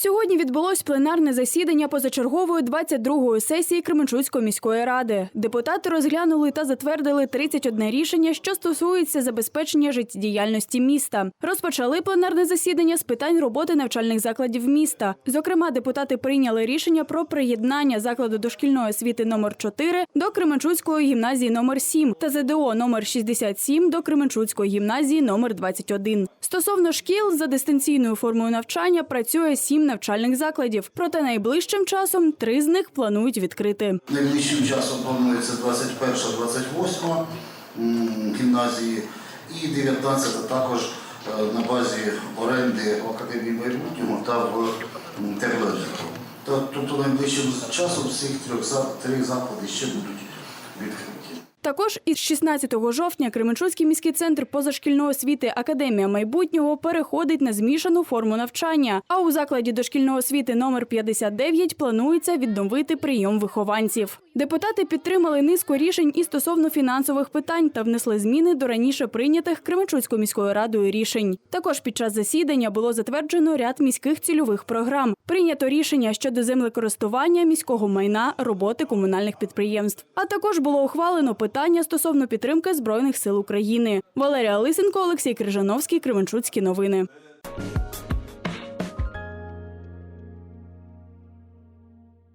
Сьогодні відбулось пленарне засідання позачергової 22-ї сесії Кременчуцької міської ради. Депутати розглянули та затвердили 31 рішення, що стосується забезпечення життєдіяльності міста. Розпочали пленарне засідання з питань роботи навчальних закладів міста. Зокрема, депутати прийняли рішення про приєднання закладу дошкільної освіти номер 4 до Кременчуцької гімназії номер 7 та ЗДО номер 67 до Кременчуцької гімназії номер 21. Стосовно шкіл за дистанційною формою навчання працює сім навчальних закладів. Проте найближчим часом три з них планують відкрити. Найближчим часом планується 21-28 м, гімназії і 19 також е, на базі оренди в Академії майбутнього та в Терлежику. Тобто найближчим часом всіх трьох три заклади ще будуть відкриті. Також із 16 жовтня Кременчуцький міський центр позашкільної освіти Академія майбутнього переходить на змішану форму навчання. А у закладі дошкільної освіти номер 59 планується відновити прийом вихованців. Депутати підтримали низку рішень і стосовно фінансових питань та внесли зміни до раніше прийнятих Кременчуцькою міською радою рішень. Також під час засідання було затверджено ряд міських цільових програм. Прийнято рішення щодо землекористування міського майна, роботи комунальних підприємств. А також було ухвалено питання стосовно підтримки збройних сил України. Валерія Лисенко, Олексій Крижановський, Кременчуцькі новини.